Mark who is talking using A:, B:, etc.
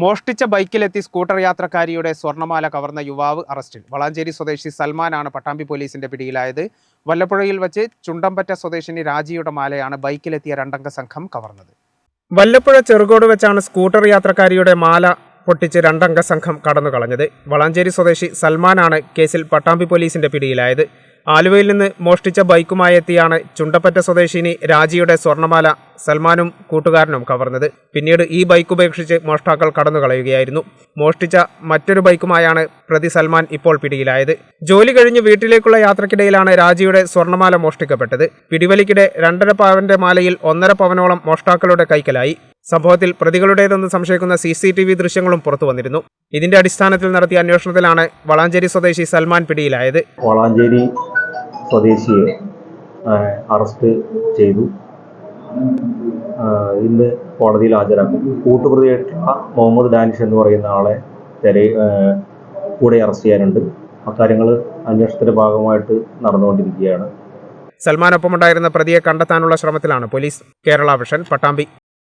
A: മോഷ്ടിച്ച ബൈക്കിലെത്തി സ്കൂട്ടർ യാത്രക്കാരിയുടെ സ്വർണമാല കവർന്ന യുവാവ് അറസ്റ്റിൽ. വളാഞ്ചേരി സ്വദേശി സൽമാനാണ് പട്ടാമ്പി പോലീസിന്റെ പിടിയിലായത്. വല്ലപ്പുഴയിൽ വച്ച് ചുണ്ടമ്പറ്റ സ്വദേശിനി രാജിയുടെ മാലയാണ് ബൈക്കിലെത്തിയ രണ്ടംഗ സംഘം കവർന്നത്. വല്ലപ്പുഴ ചെറുകോട് വെച്ചാണ് സ്കൂട്ടർ യാത്രക്കാരിയുടെ മാല പൊട്ടിച്ച് രണ്ടംഗ സംഘം കടന്നു കളഞ്ഞത് വളാഞ്ചേരി സ്വദേശി സൽമാനാണ് കേസിൽ പട്ടാമ്പി പോലീസിന്റെ പിടിയിലായത്. ആലുവയിൽ നിന്ന് മോഷ്ടിച്ച ബൈക്കുമായി എത്തിയാണ് ചുണ്ടപ്പറ്റ സ്വദേശിനി രാജിയുടെ സ്വർണമാല സൽമാനും കൂട്ടുകാരനും കവർന്നത്. പിന്നീട് ഈ ബൈക്ക് ഉപേക്ഷിച്ച് മോഷ്ടാക്കൾ കടന്നു കളയുകയായിരുന്നു മോഷ്ടിച്ച മറ്റൊരു ബൈക്കുമായാണ് പ്രതി സൽമാൻ ഇപ്പോൾ പിടിയിലായത്. ജോലി കഴിഞ്ഞ് വീട്ടിലേക്കുള്ള യാത്രക്കിടയിലാണ് രാജിയുടെ സ്വർണമാല മോഷ്ടിക്കപ്പെട്ടത്. പിടിവലിക്കിടെ രണ്ടര പവന്റെ മാലയിൽ ഒന്നര പവനോളം മോഷ്ടാക്കളുടെ കൈക്കലായി. സംഭവത്തിൽ പ്രതികളുടേതെന്ന് സംശയിക്കുന്ന സി സി ടി വി ദൃശ്യങ്ങളും പുറത്തു വന്നിരുന്നു. ഇതിന്റെ അടിസ്ഥാനത്തിൽ നടത്തിയ അന്വേഷണത്തിലാണ് വളാഞ്ചേരി സ്വദേശി സൽമാൻ പിടിയിലായത്.
B: വളാഞ്ചേരി സ്വദേശിയെ അറസ്റ്റ് ചെയ്തു. ഇന്ന് കോടതിയിൽ ഹാജരാക്കും. കൂട്ടുപ്രതിയായിട്ടുള്ള മുഹമ്മദ് ഡാനിഷ് എന്ന് പറയുന്ന ആളെ തെര കൂടെ അറസ്റ്റ് ചെയ്യാനുണ്ട്. അക്കാര്യങ്ങൾ അന്വേഷണത്തിന്റെ ഭാഗമായിട്ട് നടന്നുകൊണ്ടിരിക്കുകയാണ്.
A: സൽമാനൊപ്പമുണ്ടായിരുന്ന പ്രതിയെ കണ്ടെത്താനുള്ള ശ്രമത്തിലാണ് പോലീസ്. കേരള വിഷൻ പട്ടാമ്പി.